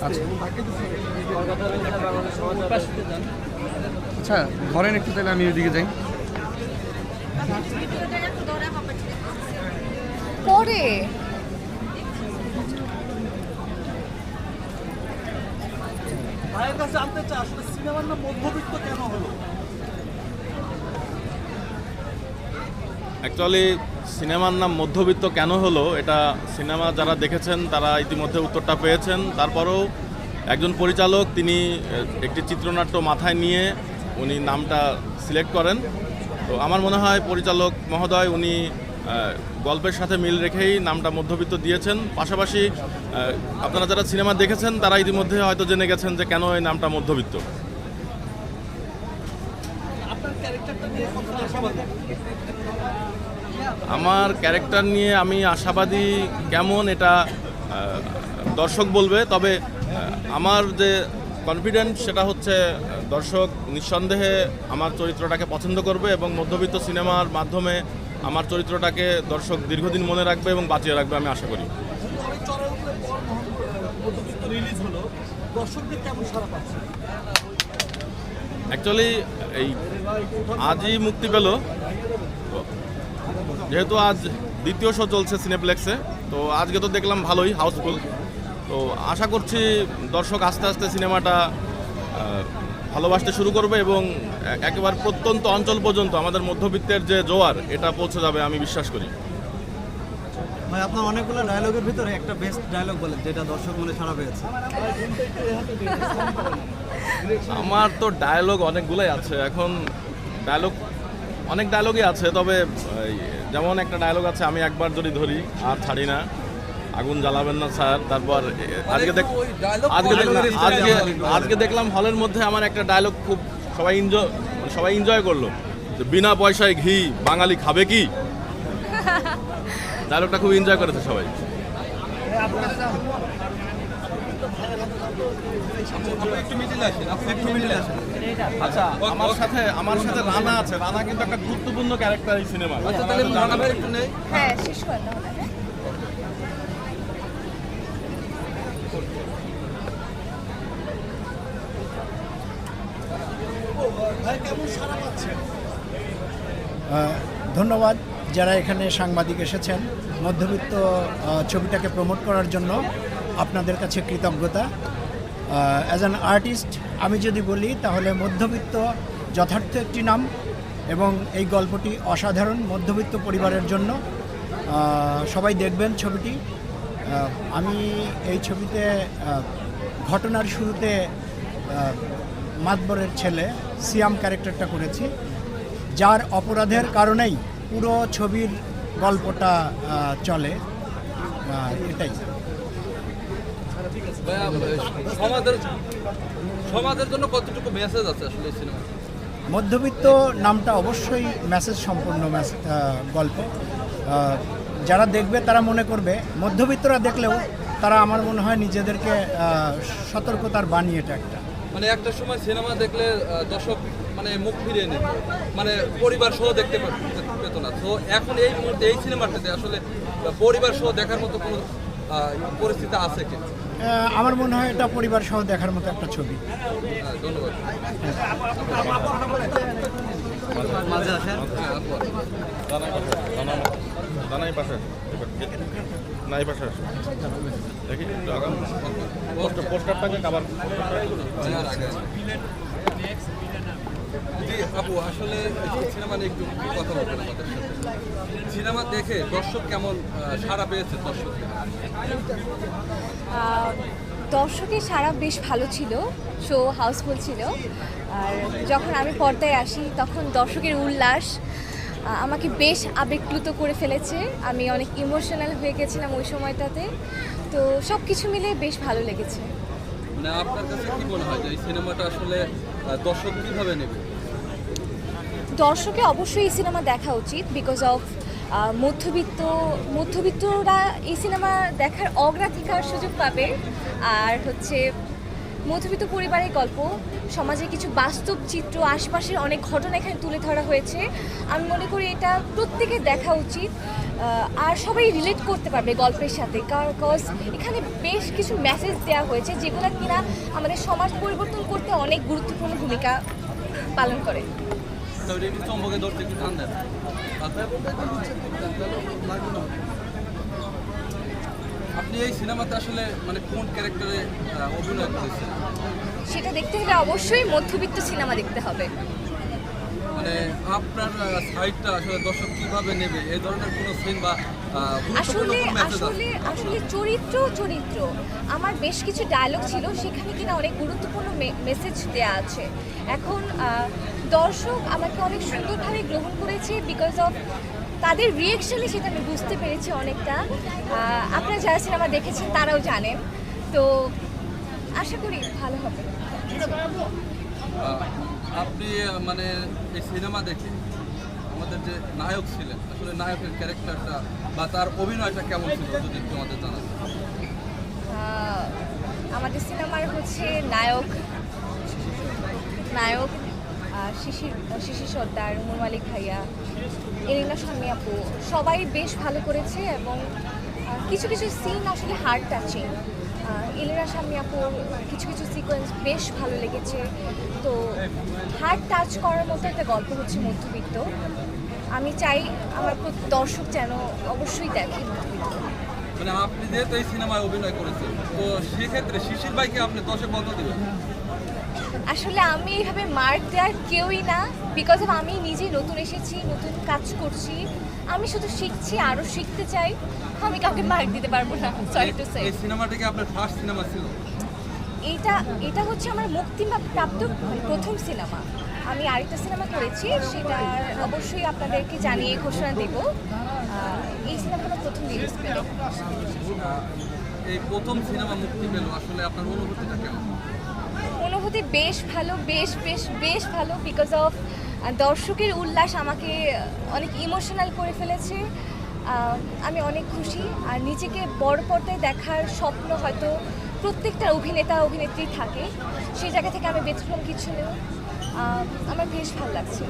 আচ্ছা। আচ্ছা ধরেন একটু তাহলে আমি ওইদিকে যাই। পরে। ভাইয়ের কাছে জানতে চাই আসলে সিনেমার নাম মধ্যবিত্ত কেন হলো? অ্যাকচুয়ালি সিনেমার নাম মধ্যবিত্ত কেন হলো? এটা সিনেমা যারা দেখেছেন, তারা ইতিমধ্যে উত্তরটা পেয়েছেন। তারপরেও একজন পরিচালক, তিনি একটি চিত্রনাট্য মাথায় নিয়ে উনি নামটা সিলেক্ট করেন। তো আমার মনে হয় পরিচালক মহোদয়, উনি গল্পের সাথে মিল রেখেই নামটা মধ্যবিত্ত দিয়েছেন। পাশাপাশি আপনারা যারা সিনেমা দেখেছেন, তারা ইতিমধ্যে হয়তো জেনে গেছেন যে কেন এই নামটা মধ্যবিত্ত। আপনার ক্যারেক্টারটা নিয়ে আমার ক্যারেক্টার নিয়ে আমি আশাবাদী কেমন এটা দর্শক বলবে, তবে আমার যে কনফিডেন্ট সেটা হচ্ছে দর্শক নিঃসন্দেহে আমার চরিত্রটাকে পছন্দ করবে এবং মধ্যবিত্ত সিনেমার মাধ্যমে আমার চরিত্রটাকে দর্শক দীর্ঘদিন মনে রাখবে এবং বাঁচিয়ে রাখবে আমি আশা করি। অ্যাকচুয়ালি এই আজই মুক্তি পেল। যেহেতু আজ দ্বিতীয় শো চলছে সিনেপ্লেক্সে তো আজকে তো দেখলাম ভালোই হাউসফুল তো আশা করছি দর্শক আস্তে আস্তে সিনেমাটা ভালোবাসতে শুরু করবে এবং একেবারে প্রত্যন্ত অঞ্চল পর্যন্ত আমাদের মধ্যবিত্তের যে জোয়ার এটা পৌঁছে যাবে আমি বিশ্বাস করি। ভাই আপনার অনেকগুলো ডায়লগের ভিতরে একটা বেস্ট ডায়লগ বলেন যেটা দর্শক মনে পেয়েছে আমার তো ডায়লগ অনেকগুলোই আছে। এখন ডায়লগ অনেক ডায়লগই আছে তবে যেমন একটা ডায়লগ আছে আমি একবার যদি ধরি আর ছাড়ি না। আগুন জ্বালাবেন না স্যার। তারপর আজকে দেখ আজকে দেখলাম আজকে আজকে দেখলাম হলের মধ্যে আমার একটা ডায়লগ খুব সবাই এনজয় সবাই এনজয় করল। যে বিনা পয়সায় ঘি বাঙালি খাবে কি? ডায়লগটা খুব এনজয় করেছে সবাই। আচ্ছা আমার সাথে আমার সাথে রানা আছে। রানা কিন্তু একটা গুরুত্বপূর্ণ ক্যারেক্টার এই সিনেমা হ্যাঁ সারা পাচ্ছে আহ, ধন্যবাদ যারা এখানে সাংবাদিক এসেছেন। মধ্যবিত্ত ছবিটাকে প্রমোট করার জন্য। আপনাদের কাছে কৃতজ্ঞতা। অ্যাজ অ্যান আর্টিস্ট আমি যদি বলি, তাহলে মধ্যবিত্ত যথার্থ একটি নাম এবং এই গল্পটি অসাধারণ মধ্যবিত্ত পরিবারের জন্য। সবাই দেখবেন ছবিটি। আমি এই ছবিতে ঘটনার শুরুতে মাতবরের ছেলে সিয়াম ক্যারেক্টারটা করেছি। যার অপরাধের কারণেই পুরো ছবির গল্পটা চলে। এটাই। সমাজের সমাজের জন্য কতটুকু মেসেজ আছে আসলে এই সিনেমা মধ্যবিত্ত নামটা অবশ্যই মেসেজ সম্পূর্ণ গল্প। যারা দেখবে তারা মনে করবে মধ্যবিত্তরা দেখলেও তারা আমার মনে হয় নিজেদেরকে সতর্কতার বাণী এটা একটা। মানে একটা সময় সিনেমা দেখলে দর্শক মানে মুখ ফিরিয়ে নিত। মানে পরিবার সহ দেখতে পেত না। তো এখন এই মুহূর্তে এই সিনেমাটাতে আসলে পরিবার সহ দেখার মতো কোনো পরিস্থিতি আছে কি আহ, আমার মনে হয় এটা পরিবার সহ দেখার মতো একটা ছবি পোস্টারটাকে আগে। জি আপু আসলে সিনেমা নিয়ে একটু কথা বলবেন আমাদের সাথে। সিনেমা দেখে দর্শক কেমন সাড়া পেয়েছে দর্শক দর্শকের সারা বেশ ভালো ছিল শো হাউসফুল ছিল। আর যখন আমি পর্দায় আসি তখন দর্শকের উল্লাস আমাকে বেশ আবেগপ্লুত করে ফেলেছে। আমি অনেক ইমোশনাল হয়ে গেছিলাম ওই সময়টাতে। তো সব কিছু মিলে বেশ ভালো লেগেছে। মানে আপনার কাছে কি মনে হয় যে এই সিনেমাটা আসলে দর্শক কীভাবে নেবে? দর্শকে অবশ্যই এই সিনেমা দেখা উচিত বিকজ অফ মধ্যবিত্ত, মধ্যবিত্তরা এই সিনেমা দেখার অগ্রাধিকার সুযোগ পাবে। আর হচ্ছে মধ্যবিত্ত পরিবারের গল্প, সমাজের কিছু বাস্তব চিত্র, আশপাশের অনেক ঘটনা এখানে তুলে ধরা হয়েছে। আমি মনে করি এটা প্রত্যেকের দেখা উচিত আর সবাই রিলেট করতে পারবে গল্পের সাথে। কজ এখানে বেশ কিছু মেসেজ দেওয়া হয়েছে যেগুলো কিনা আমাদের সমাজ পরিবর্তন করতে অনেক গুরুত্বপূর্ণ ভূমিকা পালন করে। তো একটু চম্বকে ধরতে একটু টান দেন আপনি এই সিনেমাতে আসলে মানে কোন ক্যারেক্টারে অভিনয় করেছেন? সেটা দেখতে হলে অবশ্যই মধ্যবিত্ত সিনেমা দেখতে হবে। মানে আপনার সাইডটা আসলে দর্শক কীভাবে নেবে? এই ধরনের কোনো সিন বা আসলে আসলে আসলে চরিত্র চরিত্র। আমার বেশ কিছু ডায়লগ ছিল সেখানে কিনা অনেক গুরুত্বপূর্ণ মেসেজ দেয়া আছে। এখন দর্শক আমাকে অনেক সুন্দরভাবে গ্রহণ করেছে বিকজ অফ তাদের রিয়েকশনে সেটা আমি বুঝতে পেরেছি অনেকটা। আপনারা যারা সিনেমা দেখেছেন তারাও জানেন। তো আশা করি ভালো হবে। আপনি মানে এই সিনেমা দেখে আমাদের যে নায়ক ছিলেন আসলে নায়কের ক্যারেক্টারটা বা তার অভিনয়টা কেমন ছিল যদি একটু আমাদের জানান আমাদের সিনেমার হচ্ছে নায়ক। নায়ক শিশির শিশির সর্দার, উমর মালিক ভাইয়া এরিনা স্বামী আপু, সবাই বেশ ভালো করেছে এবং কিছু কিছু সিন আসলে হার্ট টাচিং এলিনা স্বামী আপুর কিছু কিছু সিকোয়েন্স বেশ ভালো লেগেছে। তো হার্ট টাচ করার মতো একটা গল্প হচ্ছে মধ্যবিত্ত। আমি চাই আমার দর্শক যেন অবশ্যই দেখে মধ্যবিত্ত। মানে আপনি যেহেতু এই সিনেমায় অভিনয় করেছেন, তো সেক্ষেত্রে শিশির ভাইকে আপনি দশে কত দেবেন। আসলে আমি এইভাবে মার্ক দেওয়ার কেউই না বিকজ অফ আমি নিজে নতুন এসেছি নতুন কাজ করছি। আমি শুধু শিখছি আরও শিখতে চাই। আমি কাউকে মার্ক দিতে পারব না সরি টু সে এই সিনেমাটা কি আপনার ফার্স্ট সিনেমা ছিল? এইটা এটা হচ্ছে আমার মুক্তি প্রাপ্ত প্রথম সিনেমা আমি আরেকটা সিনেমা করেছি সেটা অবশ্যই আপনাদেরকে জানিয়ে ঘোষণা দেব। এই সিনেমাটা প্রথম রিলিজ পেল। এই প্রথম সিনেমা মুক্তি পেল আসলে আপনার অনুভূতিটা কেমন? অনুভূতি বেশ ভালো বেশ বেশ বেশ ভালো বিকজ অফ দর্শকের উল্লাস আমাকে অনেক ইমোশনাল করে ফেলেছে। আমি অনেক খুশি। আর নিজেকে বড় পর্দায় দেখার স্বপ্ন হয়তো প্রত্যেকটা অভিনেতা অভিনেত্রী থাকে। সেই জায়গা থেকে আমি ব্যতিক্রম কিছু নেই। আহ, আমার বেশ ভালো লাগছে।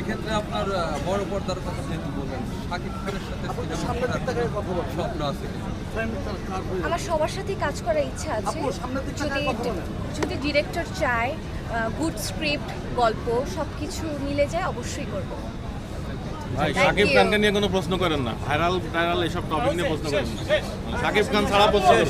এক্ষেত্রে আপনার বড় পর্দার কথা যেহেতু বললেন শাকিব খানের সাথে স্বপ্ন আছে আমার সবার সাথে কাজ করার ইচ্ছা আছে। যদি। যদি ডিরেক্টর চায় গুড স্ক্রিপ্ট গল্প সব কিছু মিলে যায় অবশ্যই করব। ভাই সাকিব খানকে নিয়ে কোনো প্রশ্ন করেন না। ভাইরাল ভাইরাল এইসব টপিক নিয়ে প্রশ্ন করেন না। সাকিব খান ছাড়া প্রশ্ন